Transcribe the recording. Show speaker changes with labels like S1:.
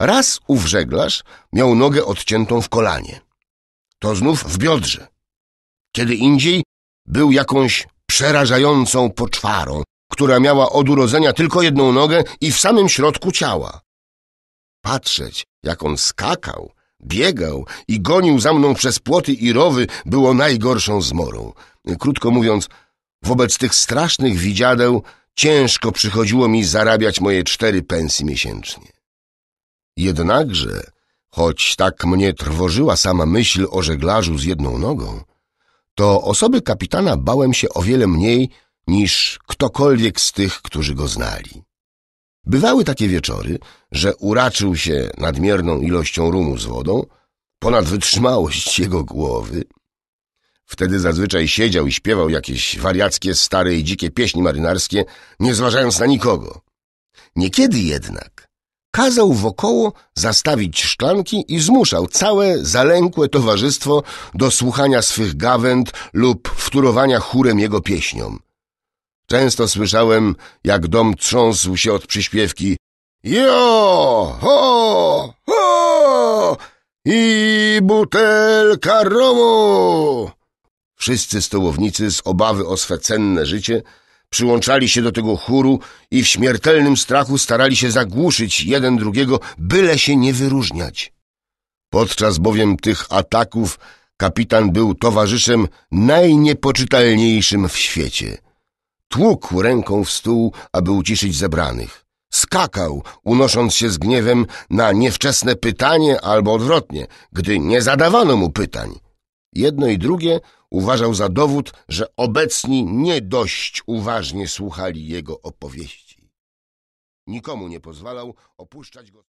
S1: Raz ów żeglarz miał nogę odciętą w kolanie. To znów w biodrze. Kiedy indziej był jakąś przerażającą poczwarą, która miała od urodzenia tylko jedną nogę i w samym środku ciała. Patrzeć, jak on skakał, biegał i gonił za mną przez płoty i rowy, było najgorszą zmorą. Krótko mówiąc, wobec tych strasznych widziadeł ciężko przychodziło mi zarabiać moje cztery pensje miesięcznie. Jednakże, choć tak mnie trwożyła sama myśl o żeglarzu z jedną nogą, to osoby kapitana bałem się o wiele mniej niż ktokolwiek z tych, którzy go znali. Bywały takie wieczory, że uraczył się nadmierną ilością rumu z wodą, ponad wytrzymałość jego głowy. Wtedy zazwyczaj siedział i śpiewał jakieś wariackie, stare i dzikie pieśni marynarskie, nie zważając na nikogo. Niekiedy jednak kazał wokoło zastawić szklanki i zmuszał całe zalękłe towarzystwo do słuchania swych gawęd lub wtórowania chórem jego pieśniom. Często słyszałem, jak dom trząsł się od przyśpiewki Jo, ho, ho i butelka romu. Wszyscy stołownicy z obawy o swe cenne życie przyłączali się do tego chóru i w śmiertelnym strachu starali się zagłuszyć jeden drugiego, byle się nie wyróżniać. Podczas bowiem tych ataków kapitan był towarzyszem najniepoczytalniejszym w świecie. Tłukł ręką w stół, aby uciszyć zebranych. Skakał, unosząc się z gniewem na niewczesne pytanie albo odwrotnie, gdy nie zadawano mu pytań. Jedno i drugie uważał za dowód, że obecni nie dość uważnie słuchali jego opowieści. Nikomu nie pozwalał opuszczać go.